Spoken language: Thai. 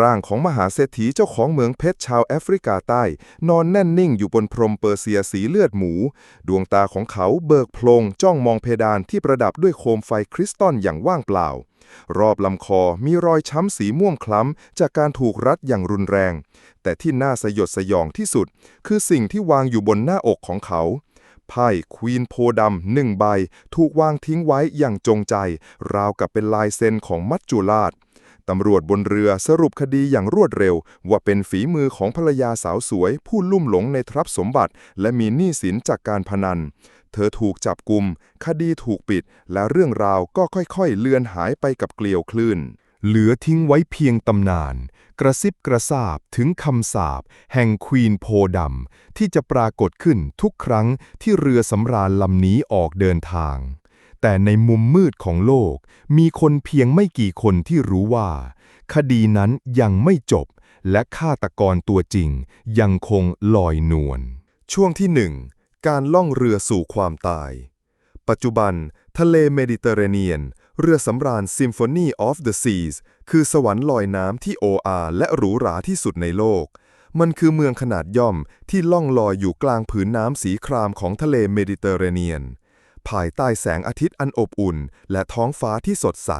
ร่างของมหาเศรษฐีเจ้าของเมืองเพชรชาวแอฟริกาใต้ นอนแน่นนิ่งอยู่บนพรมเปอร์เซียสีเลือดหมู ดวงตาของเขาเบิกโพลงจ้องมองเพดานที่ประดับด้วยโคมไฟคริสตัลอย่างว่างเปล่า รอบลำคอมีรอยช้ำสีม่วงคล้ำ จากการถูกรัดอย่างรุนแรง แต่ที่น่าสยดสยองที่สุด คือสิ่งที่วางอยู่บนหน้าอกของเขาไพ่ควีนโพดำหนึ่งใบ ถูกวางทิ้งไว้อย่างจงใจ ราวกับเป็นลายเซ็นของมัจจุราช ตำรวจบนเรือสรุปคดีอย่างรวดเร็ว ว่าเป็นฝีมือของภรรยาสาวสวย ผู้ลุ่มหลงในทรัพย์สมบัติ และมีหนี้สินจากการพนัน เธอถูกจับกุม คดีถูกปิด และเรื่องราวก็ค่อยๆ เลือนหายไปกับเกลียวคลื่น เหลือทิ้งไว้เพียงตำนาน กระซิบกระซาบถึงคำสาปแห่งควีนโพดำที่จะปรากฏขึ้นทุกครั้งที่เรือสำราญลำนี้ออกเดินทาง แต่ในมุมมืดของโลก มีคนเพียงไม่กี่คนที่รู้ว่า คดีนั้นยังไม่จบ และฆาตกรตัวจริง ยังคงลอยนวล ช่วงที่1การล่องเรือสู่ความตาย ปัจจุบัน ทะเลเมดิเตอร์เรเนียน เรือสำราญ Symphony of the Seas คือสวรรค์ลอยน้ำที่โออาและหรูหราที่สุดในโลก มันคือเมืองขนาดย่อมที่ล่องลอยอยู่กลางผืนน้ำสีครามของทะเลเมดิเตอร์เรเนียน ภายใต้แสงอาทิตย์อันอบอุ่น และท้องฟ้าที่สดใส